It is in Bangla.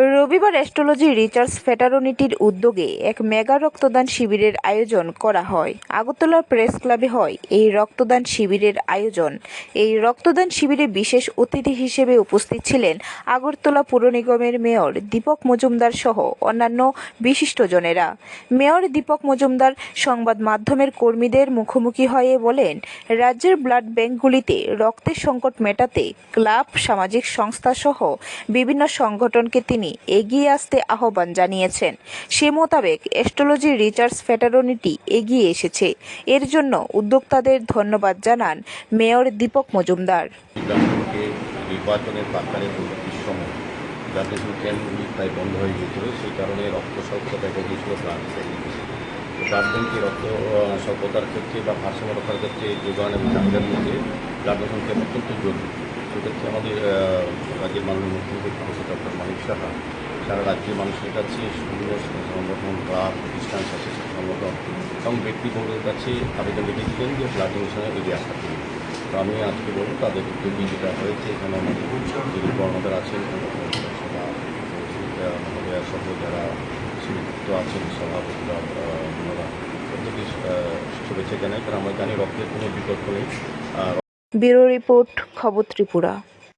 রবিবার অ্যাস্ট্রোলজি রিসার্চ ফেটারনিটির উদ্যোগে এক মেগা রক্তদান শিবিরের আয়োজন করা হয়। আগরতলা প্রেস ক্লাবে হয় এই রক্তদান শিবিরের আয়োজন। এই রক্তদান শিবিরে বিশেষ অতিথি হিসেবে উপস্থিত ছিলেন আগরতলা পুর নিগমের মেয়র দীপক মজুমদার সহ অন্যান্য বিশিষ্টজনেরা মেয়র দীপক মজুমদার সংবাদ মাধ্যমের কর্মীদের মুখোমুখি হয়ে বলেন, রাজ্যের ব্লাড ব্যাংকগুলিতে রক্তের সংকট মেটাতে ক্লাব, সামাজিক সংস্থা সহ বিভিন্ন সংগঠনকে তিনি এগিয়ে আসতে আহ্বান জানিয়েছেন। সে মোতাবেক অ্যাস্ট্রোলজি রিসার্চ ফেটারনিটি এগিয়ে এসেছে। এর জন্য উদ্যোক্তাদের ধন্যবাদ জানান মেয়র দীপক মজুমদার। নির্বাচনের প্রাক্কালে সময় জাতীয় কেন্দ্রগুলি প্রায় বন্ধ হয়ে গিয়েছিল, সেই কারণে রক্ত স্বল্পতা দেখা গিয়েছিল ব্যাংকে রক্ত স্বল্পতার ক্ষেত্রে বা ভারসাম্য রক্ষার ক্ষেত্রে যোগান এবং চাহিদার মধ্যে ব্লাড সংখ্যা অত্যন্ত জরুরি। সেক্ষেত্রে আমাদের রাজ্যের মাননীয় মুখ্যমন্ত্রী ডক্টর মানিক সাহা সারা রাজ্যের মানুষের কাছে বিভিন্ন সংগঠন ক্লাব প্রতিষ্ঠান স্বাস্থ্য সংগঠন এবং ব্যক্তিবর্গের কাছে আবেদন রেখেছিলেন যে ব্লাড ডোনেশনে এগিয়ে জন্য তো আমি আজকে বলব তাদের উদ্যোগী যেটা হয়েছে, এখানে আমাদের যিনি কর্মকার আছেন মহোদয়া সহ যারা শ্রীযুক্ত আছেন, সভাপতিরা প্রত্যেকে শুভেচ্ছা জানাই। কারণ আমরা জানি রক্তের কোনো বিকল্প নেই। ব্যুরো রিপোর্ট, খবর ত্রিপুরা।